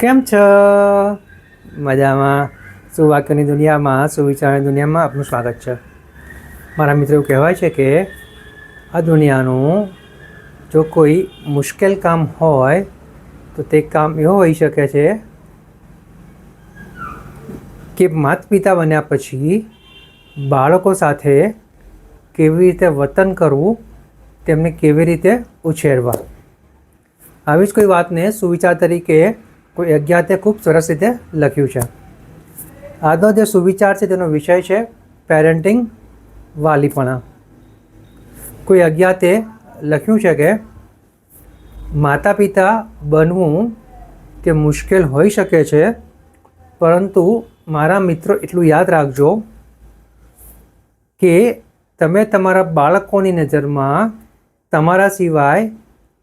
કેમ છો? મજામાં. સુવાક્યની દુનિયામાં, સુવિચારની દુનિયામાં આપનું સ્વાગત છે. મારા મિત્રો કહેવાય છે કે આ દુનિયાનું જો કોઈ મુશ્કેલ કામ હોય, તો તે કામ એવું હોઈ શકે છે કે માતા પિતા બન્યા પછી બાળકો સાથે કેવી રીતે વતન કરવું, તેમને કેવી રીતે ઉછેરવા. આવી જ કોઈ વાતને સુવિચાર તરીકે કોઈ અજ્ઞાતે ખૂબ સરસ રીતે લખ્યું છે. આજનો જે સુવિચાર છે તેનો વિષય છે પેરેન્ટિંગ વાલીપણા. કોઈ અજ્ઞાતે લખ્યું છે કે માતા પિતા બનવું તે મુશ્કેલ હોઈ શકે છે, પરંતુ મારા મિત્રો એટલું યાદ રાખજો કે તમે તમારા બાળકોની નજરમાં તમારા સિવાય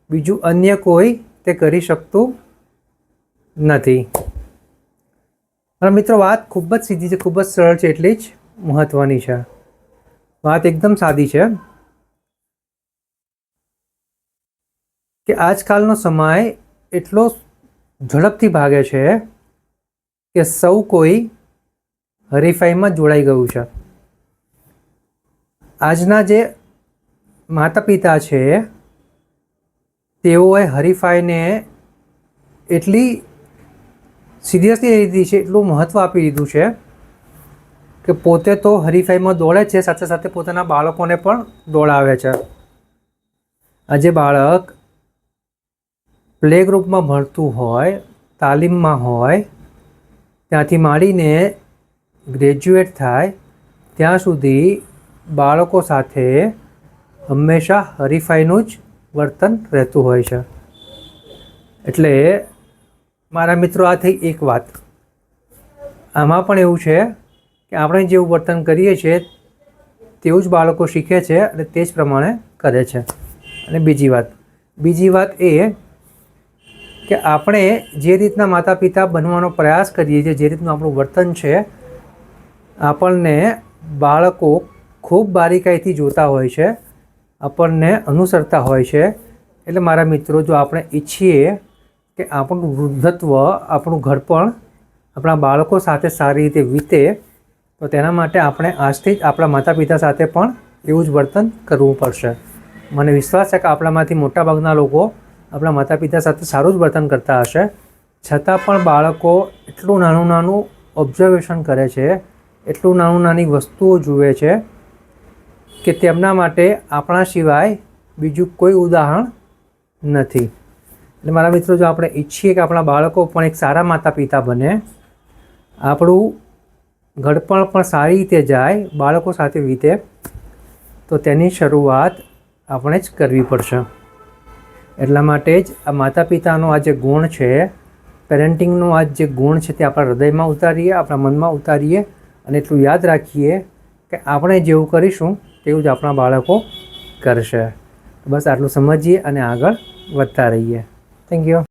બીજું અન્ય કોઈ તે કરી શકતું નથી. મારા મિત્રો, વાત ખૂબ જ સીધી છે, ખૂબ જ સરળ છે, એટલી જ મહત્ત્વની છે. વાત એકદમ સાદી છે. કે આજકાલનો સમય એટલો ઝડપથી ભાગે છે કે સૌ કોઈ હરીફાઈમાં જોડાઈ ગયું છે. આજના જે માતા પિતા છે, તેઓએ હરીફાઈને એટલી સિરિયસલી લીધી છે એટલું મહત્ત્વ આપી દીધું છે કે પોતે તો હરીફાઈમાં દોડે છે, સાથે સાથે પોતાના બાળકોને પણ દોડાવે છે. આજે બાળક પ્લે ગ્રુપમાં ભણતું હોય, તાલીમમાં હોય, ત્યાંથી માંડીને ગ્રેજ્યુએટ થાય, ત્યાં સુધી બાળકો સાથે હંમેશા હરીફાઈનું જ વર્તન રહેતું હોય છે. એટલે મારા મિત્રો, આ થઈ એક વાત. આમાં પણ એવું છે કે આપણે જેવું વર્તન કરીએ છીએ, તેવું જ બાળકો શીખે છે અને તે જ પ્રમાણે કરે છે. અને બીજી વાત બીજી વાત એ કે આપણે જે રીતના માતા પિતા બનવાનો પ્રયાસ કરીએ છીએ, જે રીતનું આપણું વર્તન છે, આપણને બાળકો ખૂબ બારીકાઈથી જોતા હોય છે, આપણને અનુસરતા હોય છે. એટલે મારા મિત્રો, જો આપણે ઈચ્છીએ કે આપણું વૃદ્ધત્વ, આપણું ઘર પણ આપણા બાળકો સાથે સારી રીતે વીતે, તો તેના માટે આપણે આજથી જ આપણા માતા પિતા સાથે પણ એવું જ વર્તન કરવું પડશે. મને વિશ્વાસ છે કે આપણામાંથી મોટાભાગના લોકો આપણા માતા પિતા સાથે સારું જ વર્તન કરતા હશે. છતાં પણ બાળકો એટલું નાનું નાનું ઓબ્ઝર્વેશન કરે છે, એટલું નાનું નાની વસ્તુઓ જુએ છે કે તેમના માટે આપણા સિવાય બીજું કોઈ ઉદાહરણ નથી. એટલે મારા મિત્રો, જો આપણે ઈચ્છીએ કે આપણા બાળકો પણ એક સારા માતા પિતા બને, આપણું ઘડપણ પણ સારી રીતે જાય, બાળકો સાથે વીતે, તો તેની શરૂઆત આપણે જ કરવી પડશે. એટલા માટે જ આ માતા પિતાનો આ જે ગુણ છે, પેરેન્ટિંગનો આ જે ગુણ છે તે આપણા હૃદયમાં ઉતારીએ, આપણા મનમાં ઉતારીએ, અને એટલું યાદ રાખીએ કે આપણે જેવું કરીશું તેવું જ આપણા બાળકો કરશે. બસ આટલું સમજીએ અને આગળ વધતા રહીએ. Thank you.